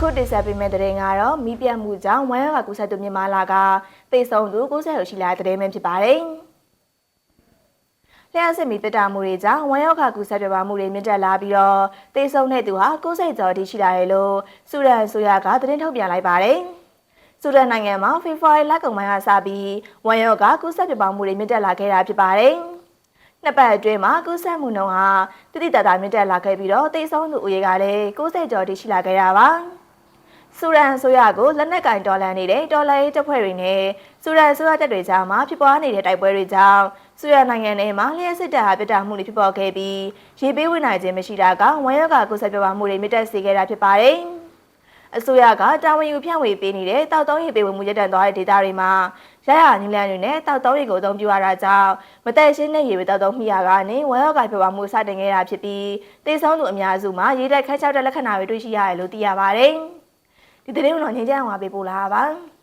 အခုတင်ဆက်ပေးမယ့်သတင်းကတော့မိပြတ်မှုကြောင့်ဝမ်းရောဂါကူးစက်သူမြန်မာလာကသေဆုံးသူ90ရောက်ရှိလာတဲ့သတင်းပဲဖြစ်ပါတယ်။လျှက်စစ်မီတက်တာမှုတွေကြောင့်ဝမ်းရောဂါကူးစက်ပြပါမှုတွေမြင့်တက်လာပြီးတော့သေဆုံးတဲ့သူဟာ90ကျော်အထိရှိလာတယ်လို့စူဒန်ဆိုရကသတင်းထုတ်ပြန်လိုက်ပါတယ်။စူဒန်နိုင်ငံမှာဖေဖော်ဝါရီလကုန်ပိုင်းကစပြီးဝမ်းရောဂါကူးစက်ပြပါမှုတွေမြင့်တက်လာခဲ့တာဖြစ်ပါတယ်။နှစ်ပတ်အတွင်းမှာကူးစက်မှုနှုန်းဟာတိတိတတ်တာမြင့်တက်လာခဲ့ပြီးတော့သေဆုံးသူအရေကလည်း90ကျော်အထိရှိလာခဲ့တာပါ။ စူရန်ဆိုရကိုလက်နက်ကင်တော်လန်နေတဲ့တော်လိုင်းတပ်ဖွဲ့တွေနဲ့စူရန်ဆိုရတပ်တွေကြားမှာဖြစ်ပွားနေတဲ့တိုက်ပွဲတွေကြောင့်စူရန်နိုင်ငံထဲမှာလျှက်စစ်တပ်ဟာပြစ်တာမှုတွေဖြစ်ပေါ်ခဲ့ပြီးရေပေးဝင်နိုင်ခြင်းမရှိတာကဝမ်းရောဂါကူးစက်ပြပါမှုတွေမြင့်တက်စေခဲ့တာဖြစ်ပါတယ်။အစိုးရကတာဝန်ယူဖြန့်ဝေပေးနေတဲ့တောက်တုံးရေပေးဝင်မှုရပ်တန့်သွားတဲ့ဒေသတွေမှာရရညူလန်တွေနဲ့တောက်တုံးရေကိုအသုံးပြုရတာကြောင့်မတည့်ရှင်းတဲ့ရေပဲတောက်တုံးမိရကနေဝမ်းရောဂါပြပါမှုစတင်ခဲ့တာဖြစ်ပြီးတေဆုံးသူအများစုမှာရေတက်ခက်ချောက်တဲ့လက္ခဏာတွေတွေ့ရှိရတယ်လို့သိရပါတယ်။ ဒီသတင်းကိုတော့ငင်းကြအောင်ပါပေးပို့လာပါ။